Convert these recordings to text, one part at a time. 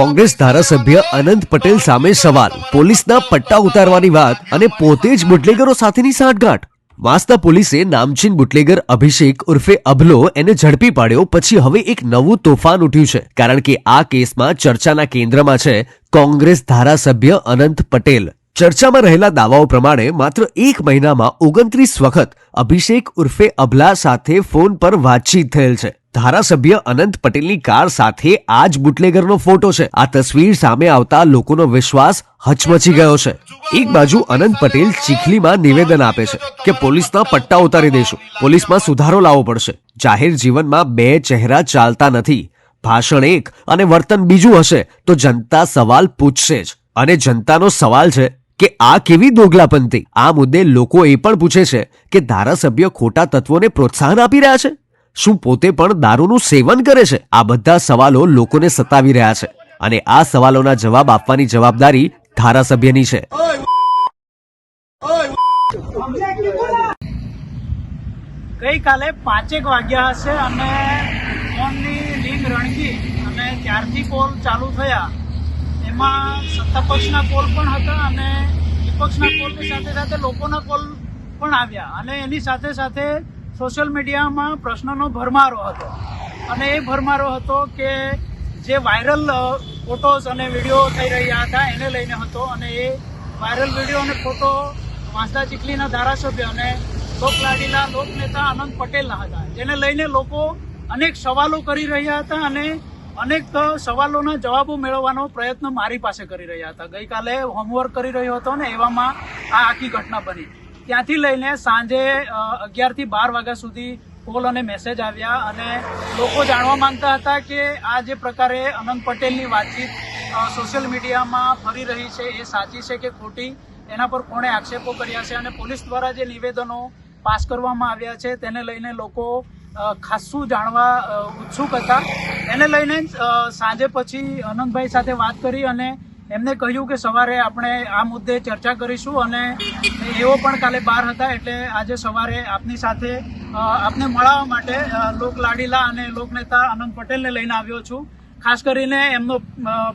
કોંગ્રેસ ધારાસભ્ય અનંત પટેલ સામે સવાલ. પોલીસના પટ્ટા ઉતારવાની વાત અને પોતે જ બુટલેગરો સાથેની સાંઠગાંઠ. વાંસદા પોલીસે નામચીન બુટલેગર અભિષેક ઉર્ફે અભલો એને ઝડપી પાડ્યો, પછી હવે એક નવું તોફાન ઉઠ્યું છે. કારણ કે આ કેસમાં ચર્ચાના કેન્દ્રમાં છે કોંગ્રેસ ધારાસભ્ય અનંત પટેલ. ચર્ચામાં રહેલા દાવાઓ પ્રમાણે માત્ર એક મહિનામાં ઓગણત્રીસ વખત અભિષેક ઉર્ફે અભલા સાથે ફોન પર વાતચીત થયેલ છે. ધારાસભ્ય અનંત પટેલની કાર સાથે આ જ બુટલેગરનો ફોટો છે. આ તસવીર સામે આવતા લોકોનો વિશ્વાસ હચમચી ગયો છે. એક બાજુ અનંત પટેલ ચીખલીમાં નિવેદન આપે છે કે પોલીસના પટ્ટા ઉતારી દેશું. પોલીસમાં સુધારો લાવવો પડશે. જાહેર જીવનમાં બે ચહેરા ચાલતા નથી. ભાષણ એક અને વર્તન બીજું હશે તો જનતા સવાલ પૂછશે જ. અને જનતાનો સવાલ છે કે આ કેવી દોગલાપંથી? આ મુદ્દે લોકો એ પણ પૂછે છે કે ધારાસભ્ય ખોટા તત્વોને પ્રોત્સાહન આપી રહ્યા છે? શું પોતે પણ દારૂનું સેવન કરે છે? આ બધા સવાલો લોકોને સતાવી રહ્યા છે અને આ સવાલોના જવાબ આપવાની જવાબદારી ધારાસભ્યની છે. ગઈકાલે પાંચેક વાગ્યા હશે અને ફોનની લીંગ રણકી અને ત્યારથી કોલ ચાલુ થયા. એમાં સત્તાપક્ષના કોલ પણ હતા અને વિપક્ષના કોલની સાથે સાથે લોકોના કોલ પણ આવ્યા અને એની સાથે સાથે સોશિયલ મીડિયામાં પ્રશ્નનો ભરમારો હતો. અને એ ભરમારો હતો કે જે વાયરલ ફોટોઝ અને વીડિયો થઈ રહ્યા હતા એને લઈને હતો અને એ વાયરલ વીડિયો અને ફોટો વાંસદા ચીખલીના ધારાસભ્ય અને લોકલાડીના લોકનેતા આનંદ પટેલના હતા. જેને લઈને લોકો અનેક સવાલો કરી રહ્યા હતા અને અનેક સવાલોના જવાબો મેળવવાનો પ્રયત્ન મારી પાસે કરી રહ્યા હતા. ગઈકાલે હોમવર્ક કરી રહ્યો હતો ને એવામાં આ આખી ઘટના બની. ત્યાંથી લઈને સાંજે અગિયારથી બાર વાગ્યા સુધી કોલ અને મેસેજ આવ્યા અને લોકો જાણવા માંગતા હતા કે આ જે પ્રકારે અનંત પટેલની વાતચીત સોશિયલ મીડિયામાં ફરી રહી છે એ સાચી છે કે ખોટી? એના પર કોણે આક્ષેપો કર્યા છે? અને પોલીસ દ્વારા જે નિવેદનો પાસ કરવામાં આવ્યા છે તેને લઈને લોકો ખાસું જાણવા ઉત્સુક હતા. એને લઈને સાંજે પછી અનંતભાઈ સાથે વાત કરી અને એમને કહ્યું કે સવારે આપણે આ મુદ્દે ચર્ચા કરીશું અને એઓ પણ કાલે બહાર હતા એટલે આજે સવારે આપની સાથે આપને મળવા માટે લોક લાડીલા અને લોકનેતા આનંદ પટેલને લઈને આવ્યો છું. ખાસ કરીને એમનો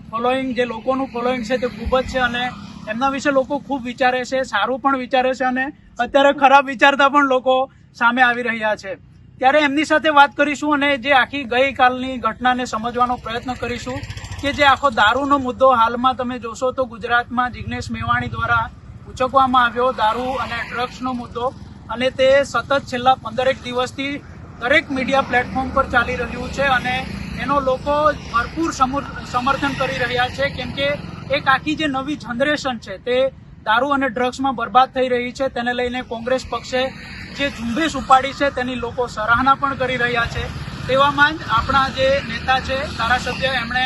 ફોલોઈંગ જે લોકોનું ફોલોઈંગ છે તે ખૂબ જ છે અને એમના વિશે લોકો ખૂબ વિચારે છે, સારું પણ વિચારે છે અને અત્યારે ખરાબ વિચારતા પણ લોકો સામે આવી રહ્યા છે. ત્યારે એમની સાથે વાત કરીશું અને જે આખી ગઈકાલની ઘટનાને સમજવાનો પ્રયત્ન કરીશું. કે જે આખો દારૂનો મુદ્દો હાલમાં તમે જોશો તો ગુજરાતમાં જિગ્નેશ મેવાણી દ્વારા ઉચકવામાં આવ્યો દારૂ અને ડ્રગ્સનો મુદ્દો. અને તે સતત છેલ્લા પંદરેક દિવસથી દરેક મીડિયા પ્લેટફોર્મ પર ચાલી રહ્યું છે અને એનો લોકો ભરપૂર સમર- સમર્થન કરી રહ્યા છે. કેમ કે એક આખી જે નવી જનરેશન છે તે દારૂ અને ડ્રગ્સમાં બરબાદ થઈ રહી છે. તેને લઈને કોંગ્રેસ પક્ષે જે ઝુંબેશ ઉપાડી છે તેની લોકો સરાહના પણ કરી રહ્યા છે. તેવામાં આપણા જે નેતા છે, ધારાસભ્ય, એમણે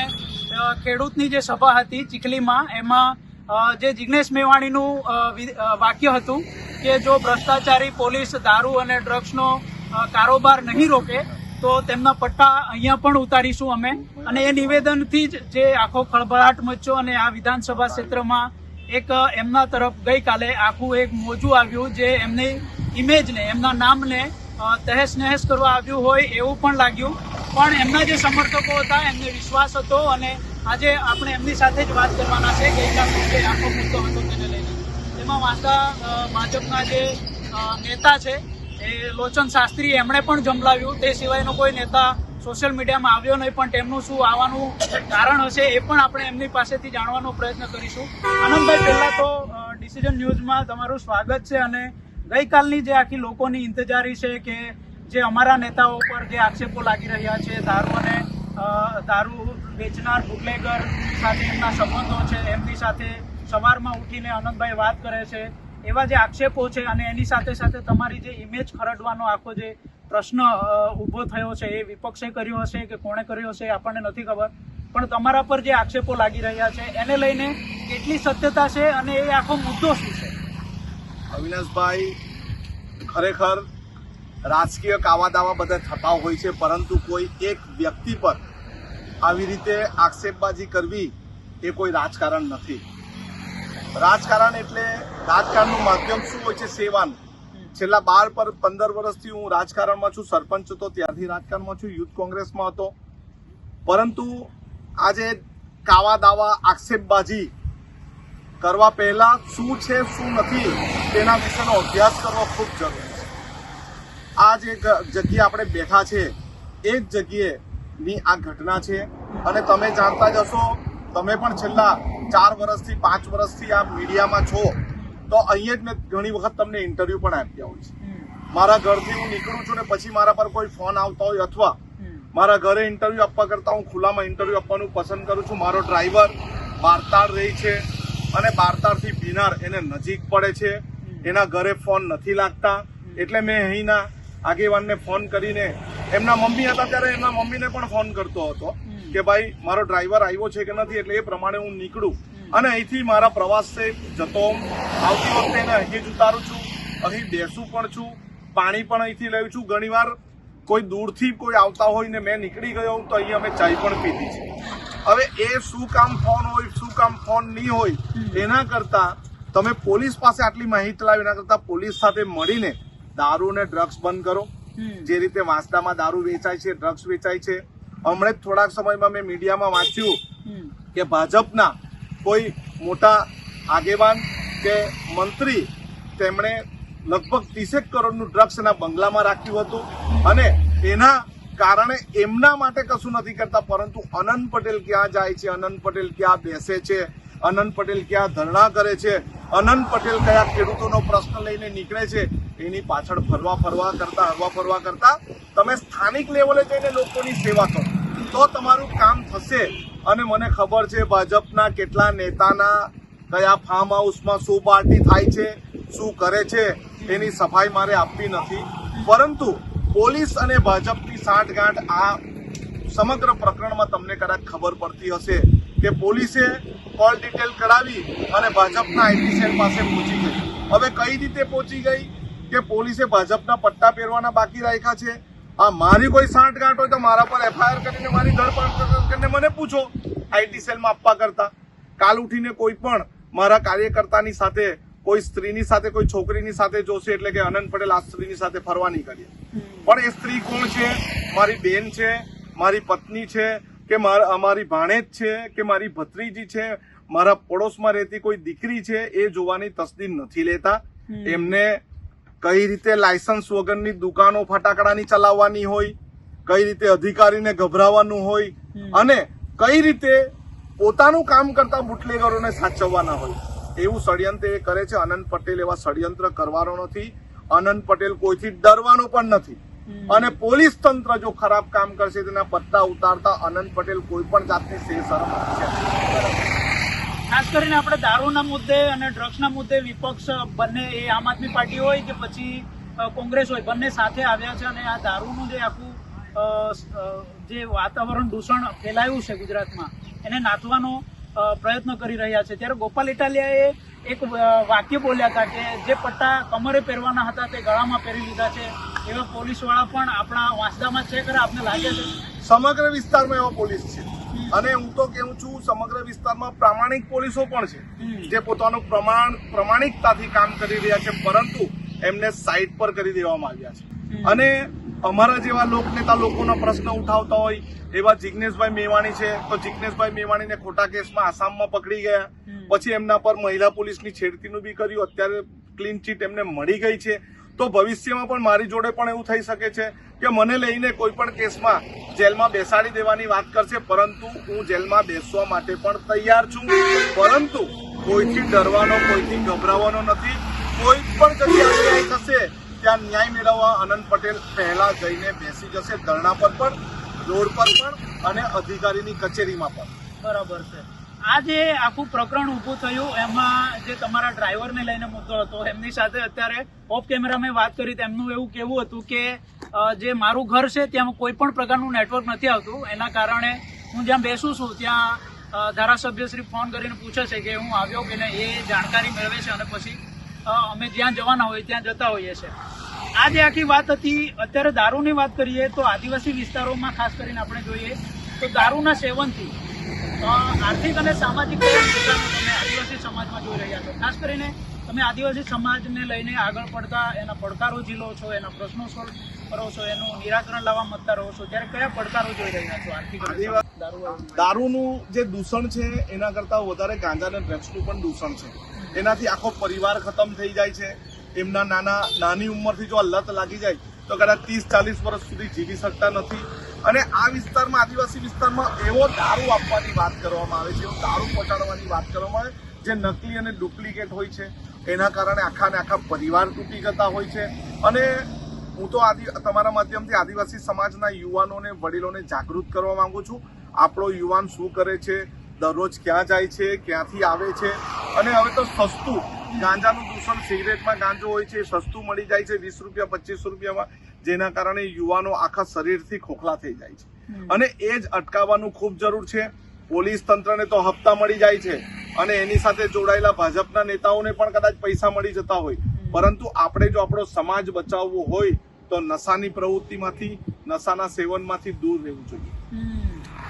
ખેડૂતની જે સભા હતી ચીખલીમાં, એમાં જે જિગ્નેશ મેવાણીનું વાક્ય હતું કે જો ભ્રષ્ટાચારી, પોલીસ, દારૂ અને ડ્રગ્સનો કારોબાર નહીં રોકે, તો તેમના પટ્ટા અહીંયા પણ ઉતારીશું અમે. અને એ નિવેદનથી જ જે આખો ખળભળાટ મચ્યો અને આ વિધાનસભા ક્ષેત્રમાં એક, એમના તરફ ગઈકાલે આખું એક મોજું આવ્યું જે એમની ઇમેજને એમના નામને તહેસ નહેસ કરવા આવ્યું હોય એવું પણ લાગ્યું. પણ એમના જે સમર્થકો હતા એમને વિશ્વાસ હતો અને આજે આપણે એમની સાથે જ વાત કરવાના છે ગઈકાલનો જે આખો મુદ્દો હતો તેને લઈને. તેમાં અ, ભાજપના જે નેતા છે એ લોચન શાસ્ત્રી એમણે પણ જંભલાવ્યું. તે સિવાયનો કોઈ નેતા સોશિયલ મીડિયામાં આવ્યો નહીં પણ તેમનું શું આવવાનું કારણ હશે એ પણ આપણે એમની પાસેથી જાણવાનો પ્રયત્ન કરીશું. આનંદભાઈ પહેલાં તો ડિસિઝન ન્યૂઝમાં તમારું સ્વાગત છે અને ગઈકાલની જે આખી લોકોની ઇંતજારી છે કે જે અમારા નેતાઓ પર જે આક્ષેપો લાગી રહ્યા છે, દારૂ અને દારૂ વેચનાર બુટલેગર સાથે એમના સંબંધો છે, એમની સાથે સવારમાં ઉઠીને આનંદભાઈ વાત કરે છે, એવા જે આક્ષેપો છે અને એની સાથે સાથે તમારી જે ઇમેજ ખરડવાનો આખો જે પ્રશ્ન ઊભો થયો છે, એ વિપક્ષે કર્યો હશે કે કોણે કર્યો હશે, આપણને નથી ખબર. પણ તમારા પર જે આક્ષેપો લાગી રહ્યા છે, એને લઈને કેટલી સત્યતા છે અને એ આખો મુદ્દો શું છે? અવિનાશભાઈ, ખરેખર રાજકીય કાવા દાવા બધા થતા હોય છે પરંતુ કોઈ એક વ્યક્તિ પર આવી રીતે આક્ષેપબાજી કરવી એ કોઈ રાજકારણ નથી. રાજકારણ એટલે રાજકારણનું માધ્યમ શું હોય છે? સેવાનું. છેલ્લા બાર પર પંદર વર્ષથી હું રાજકારણમાં છું સરપંચ હતો ત્યારથી રાજકારણમાં છું યુથ કોંગ્રેસમાં હતો. પરંતુ આજે કાવા દાવા આક્ષેપબાજી કરવા પહેલાં શું છે શું નથી તેના વિશેનો અભ્યાસ કરવો ખૂબ જરૂરી આ જે જગ્યાએ આપણે બેઠા છે. એ જ જગ્યાએની આ ઘટના છે. અને તમે જાણતા જ હશો તમે પણ છેલ્લા ચાર વર્ષથી પાંચ વર્ષથી આ મીડિયામાં છો. તો અહીંયા જ મેં ઘણી વખત તમને ઇન્ટરવ્યુ પણ આપ્યા હોય છે. મારા ઘરથી હું નીકળું છું ને પછી મારા પર કોઈ ફોન આવતા હોય અથવા મારા ઘરે ઇન્ટરવ્યુ આપવા કરતાં હું ખુલ્લામાં ઇન્ટરવ્યુ આપવાનું પસંદ કરું છું. મારો ડ્રાઈવર બારતાળ રહી છે અને બારતાળથી ભીનાર એને નજીક પડે છે. એના ઘરે ફોન નથી લાગતા. એટલે મેં અહીંના આગેવાનને ફોન કરીને એમના મમ્મી હતા ત્યારે એમના મમ્મીને પણ ફોન કરતો હતો કે ભાઈ મારો ડ્રાઈવર આવ્યો છે કે નથી એટલે એ પ્રમાણે હું નીકળું. અને અહીંથી મારા પ્રવાસે જતો આવતી વખતે એને અહીં જ ઉતારું છું. અહીં બેસું પણ છું. પાણી પણ અહીંથી લઉં છું. ઘણીવાર કોઈ દૂરથી કોઈ આવતા હોય ને મેં નીકળી ગયો તો અહીં અમે ચાય પણ પીધી છે હવે એ શું કામ ફોન હોય શું કામ ફોન નહીં હોય એના કરતા તમે પોલીસ પાસે આટલી માહિતી લાવી એના કરતા પોલીસ સાથે મળીને દારૂ ને ડ્રગ્સ બંધ કરો. જે રીતે વાંસદામાં દારૂ વેચાય છે ડ્રગ્સ વેચાય છે. હમણાં જ થોડાક સમયમાં મેં મીડિયામાં વાંચ્યું કે ભાજપના કોઈ મોટા આગેવાન કે મંત્રી તેમણે લગભગ ત્રીસેક કરોડનું ડ્રગ્સ એના બંગલામાં રાખ્યું હતું. અને એના કારણે એમના માટે કશું નથી કરતા પરંતુ અનંત પટેલ ક્યાં જાય છે અનંત પટેલ ક્યાં બેસે છે અનંત પટેલ ક્યાં ધરણા કરે છે? અનંત પટેલ કયા ખેડૂતોનો પ્રશ્ન લઈને નીકળે છે? એની પાછળ ફરવા ફરવા કરતા, હરવા ફરવા કરતા તમે સ્થાનિક લેવલે જઈને લોકોની સેવા કરો. તો તમારું કામ થશે. અને મને ખબર છે ભાજપના કેટલા નેતાના કયા ફાર્મ હાઉસમાં શું પાર્ટી થાય છે, શું કરે છે, એની સફાઈ મારે આપવી નથી. પરંતુ પોલીસ અને ભાજપની સાંઠગાંઠ આ સમગ્ર પ્રકરણમાં તમને કદાચ ખબર પડતી હશે. કે પોલીસે કોલ ડિટેલ કરાવી અને ભાજપના આઈટી સેલ પાસે પહોંચી ગઈ. હવે કઈ રીતે પહોંચી ગઈ? કે પોલીસે ભાજપના પટ્ટા પહેરવાના બાકી રાખ્યા છે? આ મારી કોઈ સાંઠગાંઠ હોય તો મારા પર એફઆઈઆર કરીને મારી ધરપકડ કરીને મને પૂછો. આઈટી સેલમાં આપવા કરતા. કાલ ઉઠીને કોઈ પણ મારા કાર્યકર્તાની સાથે કોઈ સ્ત્રીની સાથે કોઈ છોકરીની સાથે જોશે એટલે કે અનંત પટેલ આ સ્ત્રીની સાથે ફરવા નહીં કરીએ પણ એ સ્ત્રી કોણ છે? મારી બેન છે મારી પત્ની છે કે મારા અમારી ભાણેજ છે કે મારી ભત્રીજી છે મારા પડોશમાં રહેતી કોઈ દીકરી છે એ જોવાની તસદીર નથી લેતા. એમને કઈ રીતે લાયસન્સ વગરની દુકાનો ફટાકડાની ચલાવવાની હોય કઈ રીતે અધિકારીને ગભરાવાનું હોય અને કઈ રીતે પોતાનું કામ કરતા બુટલેગરોને સાચવવાના હોય. એવું ષડયંત્ર એ કરે છે. અનંત પટેલ એવા ષડયંત્ર કરવાનો નથી. અનંત પટેલ કોઈથી ડરવાનો પણ નથી. અને પોલીસ તંત્ર જો ખરાબ કામ કરશે તેના પત્તા ઉતારતા અનંત પટેલ કોઈ પણ જાતની સે શરમ ખાસ કરીને આપણે દારૂના મુદ્દે અને ડ્રગ્સના મુદ્દે વિપક્ષ બંને એ આમ આદમી પાર્ટી હોય કે પછી કોંગ્રેસ હોય બંને સાથે આવ્યા છે અને આ દારૂનું જે આખું જે વાતાવરણ દૂષણ ફેલાયું છે ગુજરાતમાં એને નાથવાનો પ્રયત્ન કરી રહ્યા છે. ત્યારે ગોપાલ ઇટાલિયાએ એક વાક્ય બોલ્યા હતા કે જે પટ્ટા કમરે પહેરવાના હતા તે ગળામાં પહેરી લીધા છે. એવા પોલીસવાળા પણ આપણા વાંસદામાં છે ખરા? આપને લાગે છે? સમગ્ર વિસ્તારમાં એવા પોલીસ છે. અને હું તો કેવું છું સમગ્ર વિસ્તારમાં પ્રામાણિક પોલીસો પણ છે. જે પોતાનું પ્રમાણ પ્રમાણિકતાથી કામ કરી રહ્યા છે પરંતુ એમને સાઈડ પર કરી દેવામાં આવ્યા છે. અને અમારા જેવા લોકનેતા લોકોનો પ્રશ્ન ઉઠાવતા હોય એવા જિગ્નેશભાઈ મેવાણી છે તો જિગ્નેશભાઈ મેવાણીને ખોટા કેસમાં આસામમાં પકડી ગયા. પછી એમના પર મહિલા પોલીસની છેડતીનું બી કર્યું. અત્યારે ક્લીન ચીટ એમને મળી ગઈ છે. તો ભવિષ્યમાં પણ મારી જોડે પણ એવું થઈ શકે છે કે મને લઈને કોઈ પણ કેસમાં જેલમાં બેસાડી દેવાની વાત કરશે, પરંતુ હું જેલમાં બેસવા માટે પણ તૈયાર છું. પરંતુ કોઈથી ડરવાનો, કોઈથી ગભરાવાનો નથી. કોઈ પણ જગ્યા ન્યાય થશે, ત્યાં ન્યાય મેળવવા અનંત પટેલ પહેલા જઈને બેસી જશે ધરણા પર પણ, રોડ પર પણ, અને અધિકારીની કચેરીમાં પણ. બરાબર છે. આ જે આખું પ્રકરણ ઊભું થયું. એમાં જે તમારા ડ્રાઈવરને લઈને મુદ્દો હતો, એમની સાથે અત્યારે ઓફ કેમેરા મેં વાત કરી, તેમનું એવું કેવું હતું કે જે મારું ઘર છે, ત્યાં કોઈ પણ પ્રકારનું નેટવર્ક નથી આવતું. એના કારણે હું જ્યાં બેસું છું, ત્યાં ધારાસભ્યશ્રી ફોન કરીને પૂછે છે કે હું આવ્યો કે એ જાણકારી મેળવે છે અને પછી અમે જ્યાં જવાના હોય ત્યાં જતા હોઈએ છીએ. આ જે આખી વાત હતી, અત્યારે દારૂની વાત કરીએ તો આદિવાસી વિસ્તારોમાં ખાસ કરીને આપણે જોઈએ, તો દારૂના સેવનથી આર્થિક અને સામાજિક તમે આદિવાસી સમાજમાં જોઈ રહ્યા છો. ખાસ કરીને તમે આદિવાસી સમાજને લઈને આગળ પડતા એના પડકારો ઝીલો છો, એના પ્રશ્નો સોલ્વ કરો છો, એનું નિરાકરણ લાવવા મતતા રહો છો, ત્યારે કયા પડકારો જોઈ રહ્યા છો આર્થિક દારૂ દારૂનું જે દૂષણ છે, એના કરતાં વધારે ગાંજા અને ડ્રગ્સનું પણ દૂષણ છે. એનાથી આખો પરિવાર ખતમ થઈ જાય છે. એમના નાના નાની ઉંમરથી જો આ લત લાગી જાય, તો કદાચ ત્રીસ ચાલીસ વર્ષ સુધી જીવી શકતા નથી. અને આ વિસ્તારમાં, આદિવાસી વિસ્તારમાં એવો દારૂ આપવાની વાત કરવામાં આવે છે, એવો દારૂ પહોંચાડવાની વાત કરવામાં આવે જે નકલી અને ડુપ્લિકેટ હોય છે. એના કારણે આખા ને આખા પરિવાર તૂટી જતા હોય છે. અને હું તો આદિ, તમારા માધ્યમથી આદિવાસી સમાજના યુવાનોને, વડીલોને જાગૃત કરવા માંગુ છું. આપણો યુવાન શું કરે છે, દરરોજ ક્યાં જાય છે, ક્યાંથી આવે છે? અને હવે તો સસ્તું, ગાંજાનું દૂષણ સિગરેટમાં ગાંજો હોય છે, સસ્તું મળી જાય છે, વીસ રૂપિયા, પચીસ રૂપિયામાં. જેના કારણે યુવાનો આખા શરીરથી ખોખલા થઈ જાય છે. અને એ જ અટકાવવાનું ખૂબ જરૂર છે. પોલીસ તંત્રને તો હપ્તા મળી જાય છે. અને એની સાથે જોડાયેલા ભાજપના નેતાઓને પણ કદાચ પૈસા મળી જતા હોય. પરંતુ આપણે જો આપણો સમાજ બચાવવો હોય તો નશાની પ્રવૃત્તિમાંથી નશાના સેવનમાંથી દૂર રહેવું જોઈએ.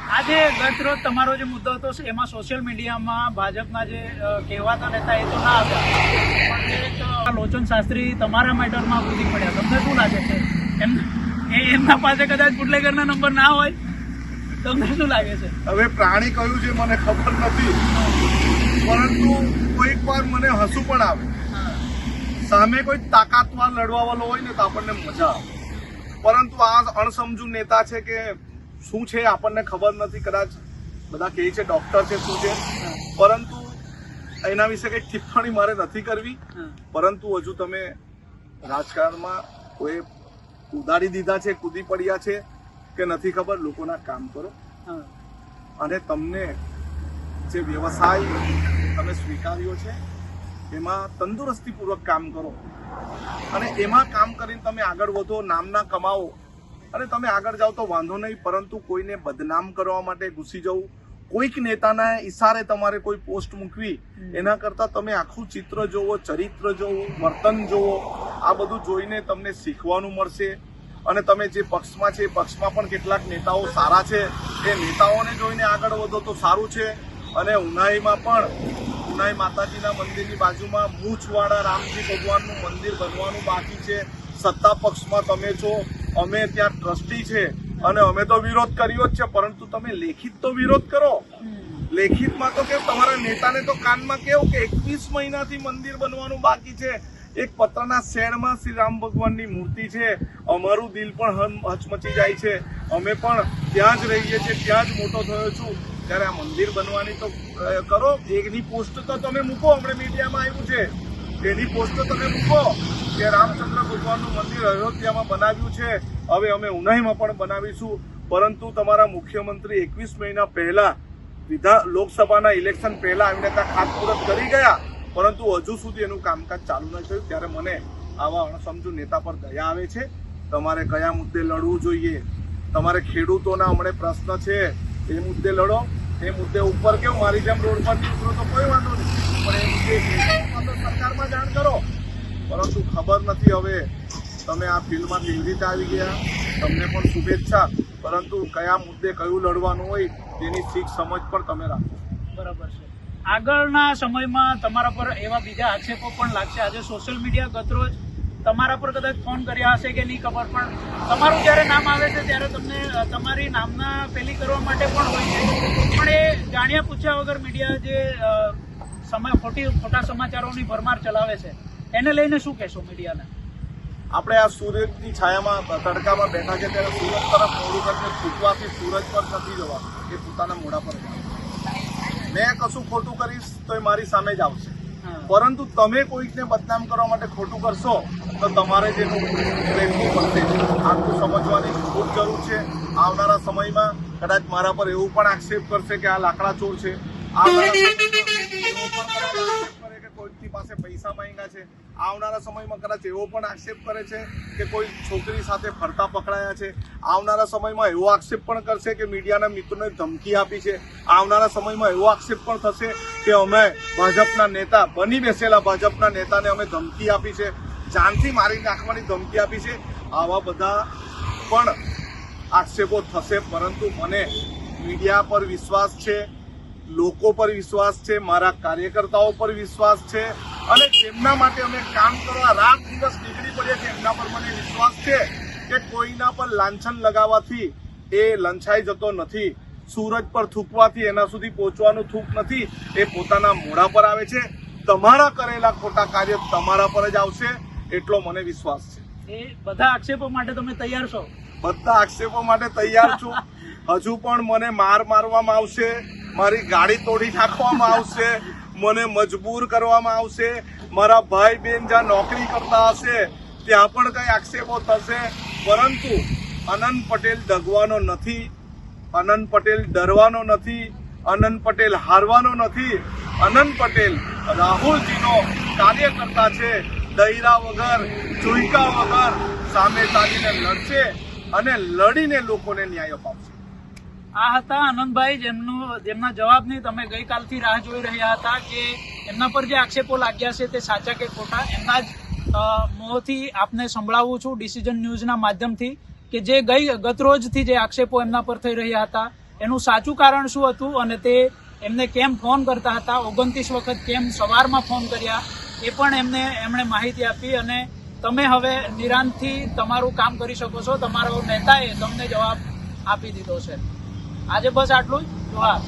આજે ગત રોજ તમારો જે મુદ્દો હતો એમાં સોશિયલ મીડિયામાં ભાજપના જે કહેવાતા નેતા એ તો ના હતા પણ લોચન શાસ્ત્રી તમારા મેટરમાં કૂદી પડ્યા. તમને શું લાગે છે? એમ એમના પાસે કદાચ બુટલેગરના નંબર ના હોય તમને શું લાગે છે? હવે પ્રાણી કયું છે મને ખબર નથી. પરંતુ કોઈક વાર મને હસવું પણ આવે. સામે કોઈ તાકાતવાર લડવા વાળો હોય ને તો આપણને મજા આવે. પરંતુ આ અણસમજુ નેતા છે કે શું છે આપણને ખબર નથી. કદાચ બધા કહે છે ડોક્ટર છે શું છે. પરંતુ એના વિશે કંઈ ટિપ્પણી મારે નથી કરવી. પરંતુ હજુ તમે રાજકારણમાં કોઈ ઉદારી દીધા છે કૂદી પડ્યા છે કે નથી ખબર લોકોના કામ કરો. અને તમને જે વ્યવસાય તમે સ્વીકાર્યો છે એમાં તંદુરસ્તીપૂર્વક કામ કરો. અને એમાં કામ કરીને તમે આગળ વધો નામના કમાવો. અને તમે આગળ જાઓ તો વાંધો નહીં પરંતુ કોઈને બદનામ કરવા માટે ઘૂસી જવું કોઈક નેતાના ઈશારે તમારે કોઈ પોસ્ટ મૂકવી એના કરતાં તમે આખું ચિત્ર જોવો ચરિત્ર જોવો વર્તન જોવો આ બધું જોઈને તમને શીખવાનું મળશે. અને તમે જે પક્ષમાં છે એ પક્ષમાં પણ કેટલાક નેતાઓ સારા છે. એ નેતાઓને જોઈને આગળ વધો તો સારું છે. અને ઉનાઈમાં પણ ઉનાઈ માતાજીના મંદિરની બાજુમાં મૂછવાડા રામજી ભગવાનનું મંદિર બનવાનું બાકી છે. સત્તા પક્ષમાં તમે છો. અમે ત્યાં ટ્રસ્ટી છે. અને અમે તો વિરોધ કર્યો જ છે પરંતુ તમે લેખિત તો વિરોધ કરો. લેખિતમાં તો કે તમારા નેતાને તો કાનમાં કેવું કે એકવીસ મહિનાથી મંદિર બનવાનું બાકી છે. એક પત્રના શેડમાં શ્રી રામ ભગવાનની મૂર્તિ છે. અમારું દિલ પણ હચમચી જાય છે. અમે પણ ત્યાં જ રહીએ છીએ ત્યાં જ મોટો થયો છું. ત્યારે આ મંદિર બનવાની તો કરો. એકની પોસ્ટ તો તમે મૂકો હમણાં મીડિયામાં આવ્યું છે. એની પોસ્ટ તમે મૂકો કે રામચંદ્ર ભગવાનનું મંદિર અયોધ્યામાં બનાવ્યું છે. હવે અમે ઉનાઈમાં પણ બનાવીશું. પરંતુ તમારા મુખ્યમંત્રી એકવીસ મહિના પહેલા વિધા લોકસભાના ઇલેક્શન પહેલા આવીને ત્યાં ખાતમુહૂર્ત કરી ગયા. પરંતુ હજુ સુધી એનું કામકાજ ચાલુ ન થયું. ત્યારે મને આવા અણસમજુ નેતા પર દયા આવે છે. તમારે કયા મુદ્દે લડવું જોઈએ? તમારે ખેડૂતોના હમણે પ્રશ્ન છે. એ મુદ્દે લડો. એ મુદ્દે ઉપર કેવું? મારી જેમ રોડ પર નીકળો તો કોઈ વાંધો નહીં. તો સરકારમાં જાણ કરો. પરંતુ ખબર નથી હવે તમે આ ફિલ્ડમાં કેવી રીતે આવી ગયા. તમને પણ શુભેચ્છા. પરંતુ કયા મુદ્દે કયું લડવાનું હોય તેની શીખ સમજ પણ તમે રાખો. બરાબર છે. આગળના સમયમાં તમારા પર એવા બીજા આક્ષેપો પણ લાગશે. આજે સોશિયલ મીડિયા ગતરોજ તમારા પર કદાચ ફોન કર્યા હશે કે નહીં ખબર, પણ તમારું જ્યારે નામ આવે છે ત્યારે તમને તમારી નામના પેલી કરવા માટે પણ હોય છે. પણ એ જાણ્યા પૂછ્યા વગર મીડિયા જે સમય ખોટી ખોટા સમાચારોની ભરમાર ચલાવે છે. એને લઈને શું કહેશો મીડિયાને? આપણે આ સૂરજની છાયામાં તડકામાં બેઠા છે ત્યારે સૂરજ તરફ મોડું કરીને છૂટવાથી સૂરજ પર નથી જવા. એ પોતાના મોઢા પર મેં કશું ખોટું કરીશ તો એ મારી સામે જ આવશે. પરંતુ તમે કોઈકને બદનામ કરવા માટે ખોટું કરશો તો તમારે જે રહેવું પડશે આટલું સમજવાની ખૂબ જરૂર છે. આવનારા સમયમાં કદાચ મારા પર એવું પણ આક્ષેપ કરશે કે આ લાકડા ચોર છે આવનારા સમયમાં એવો પણ કદાચ આક્ષેપ કરે પાસે પૈસા માંગ્યા છે. આવનારા સમયમાં કદાચ એવો પણ આક્ષેપ કરે છે કે કોઈ છોકરી સાથે ફરતા પકડાયા છે. આવનારા સમયમાં એવો આક્ષેપ પણ કરશે કે મીડિયાના મિત્રોને ધમકી આપી છે. આવનારા સમયમાં એવો આક્ષેપ પણ થશે કે અમે ભાજપના નેતા બની બેસેલા ભાજપના નેતાને અમે ધમકી આપી છે. જાનથી મારી નાખવાની ધમકી આપી છે. આવા બધા પણ આક્ષેપો થશે, પરંતુ મને મીડિયા પર વિશ્વાસ છે. લોકો પર વિશ્વાસ છે મારા કાર્યકર્તાઓ પર વિશ્વાસ છે અને જેમના માટે અમે કામ કરવા રાત દિવસ નીકળી પડીએ છીએ એમના પર મને વિશ્વાસ છે કે કોઈના પર લાંછન લગાવવાથી એ લંછાઈ જતો નથી. સૂરજ પર થૂકવાથી એના સુધી પહોંચવાનું થૂક નથી. એ પોતાના મોઢા પર આવે છે. તમારા કરેલા ખોટા કાર્ય તમારા પર જ આવશે એટલો મને વિશ્વાસ છે. એ બધા આક્ષેપો માટે તમે તૈયાર છો? બધા આક્ષેપો માટે તૈયાર છું. હજુ પણ મને માર મારવામાં આવશે. મારી ગાડી તોડી નાખવામાં આવશે, મને મજબૂર કરવામાં આવશે, મારા ભાઈ બેન જ્યાં નોકરી કરતા હશે, ત્યાં પણ કઈ આક્ષેપો થશે. પરંતુ અનંત પટેલ ડગવાનો નથી, અનંત પટેલ ડરવાનો નથી, અનંત પટેલ હારવાનો નથી. અનંત પટેલ રાહુલજીનો કાર્યકર્તા છે દૈરા વગર, ચુઈકા વગર સામે ચાલીને લડશે અને લડીને લોકોને ન્યાય અપાવશે. આ હતા આનંદભાઈ, જેમનું જેમના જવાબની તમે ગઈકાલથી રાહ જોઈ રહ્યા હતા કે એમના પર જે આક્ષેપો લાગ્યા છે તે સાચા કે ખોટા, એમના જ મોંથી આપને સંભળાવું છું ડિસિઝન ન્યૂઝના માધ્યમથી કે જે ગઈ ગતરોજથી જે આક્ષેપો એમના પર થઈ રહ્યા હતા, એનું સાચું કારણ શું હતું અને તે એમને કેમ ફોન કરતા હતા, ઓગણત્રીસ વખત કેમ સવારમાં ફોન કર્યા, એ પણ એમને, એમણે માહિતી આપી અને તમે હવે નિરાંતથી તમારું કામ કરી શકો છો, તમારો નેતાએ તમને જવાબ આપી દીધો છે. આજે બસ આટલું જ. જોહાર.